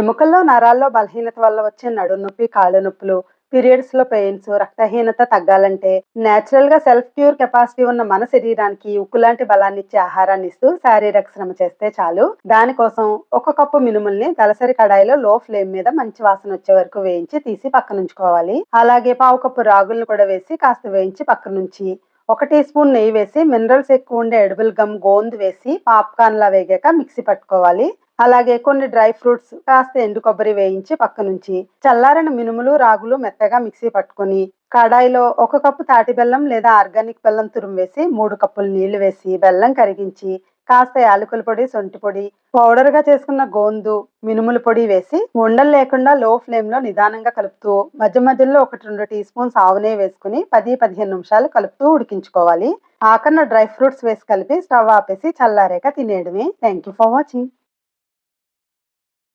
ఎముకల్లో నరాల్లో బలహీనత వల్ల వచ్చే నడుము నొప్పి కాళ్ళు నొప్పులు పీరియడ్స్లో పెయిన్స్ రక్తహీనత తగ్గాలంటే నేచురల్గా సెల్ఫ్ క్యూర్ కెపాసిటీ ఉన్న మన శరీరానికి ఉక్కు లాంటి బలాన్ని ఇచ్చే ఆహారాన్ని ఇస్తూ శారీరక శ్రమ చేస్తే చాలు. దానికోసం ఒక కప్పు మినుముల్ని దలసరి కడాయిలో లో ఫ్లేమ్ మీద మంచి వాసన వచ్చే వరకు వేయించి తీసి పక్కన ఉంచుకోవాలి. అలాగే పావు కప్పు రాగులను కూడా వేసి కాస్త వేయించి పక్కన నుంచి ఒక టీ స్పూన్ నెయ్యి వేసి మినరల్స్ ఎక్కువ ఉండే ఎడబుల్ గమ్ గోంద్ వేసి పాప్కార్న్ లా వేగాక మిక్సీ పట్టుకోవాలి. అలాగే కొన్ని డ్రై ఫ్రూట్స్ కాస్త ఎండు కొబ్బరి వేయించి పక్క నుంచి చల్లారిన మినుములు రాగులు మెత్తగా మిక్సీ పట్టుకొని కడాయిలో ఒక కప్పు తాటి బెల్లం లేదా ఆర్గానిక్ బెల్లం తురుము వేసి మూడు కప్పులు నీళ్ళు వేసి బెల్లం కరిగించి కాస్త యాలకుల పొడి సొంటి పొడి పౌడర్గా చేసుకున్న గోందు మినుముల పొడి వేసి ఉండలు లేకుండా లో ఫ్లేమ్లో నిదానంగా కలుపుతూ మధ్య మధ్యలో ఒకటి రెండు టీ స్పూన్స్ ఆవునే వేసుకుని పది పదిహేను నిమిషాలు కలుపుతూ ఉడికించుకోవాలి. ఆకన్న డ్రై ఫ్రూట్స్ వేసి కలిపి స్టవ్ ఆపేసి చల్లారాక తినేయడమే. Thank you for watching.